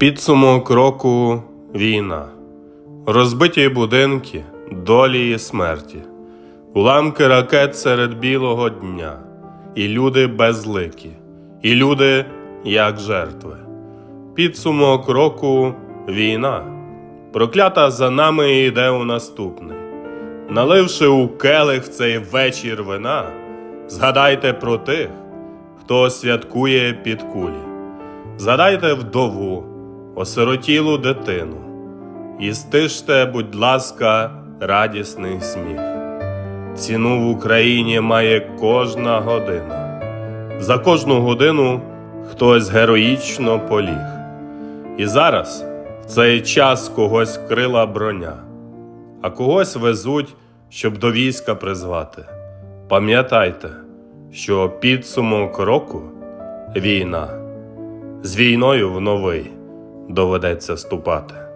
Підсумок року війна, розбиті будинки, долі і смерті, уламки ракет серед білого дня, і люди безликі, і люди як жертви. Підсумок року війна, проклята за нами йде у наступний. Наливши у келих цей вечір вина, згадайте про тих, хто святкує під кулі. Згадайте вдову, осиротілу дитину, і стиште, будь ласка, радісний сміх. Ціну в Україні має кожна година. За кожну годину хтось героїчно поліг. І зараз в цей час когось крила броня, а когось везуть, щоб до війська призвати. Пам'ятайте, що підсумок року війна. З війною в новий доведеться ступати.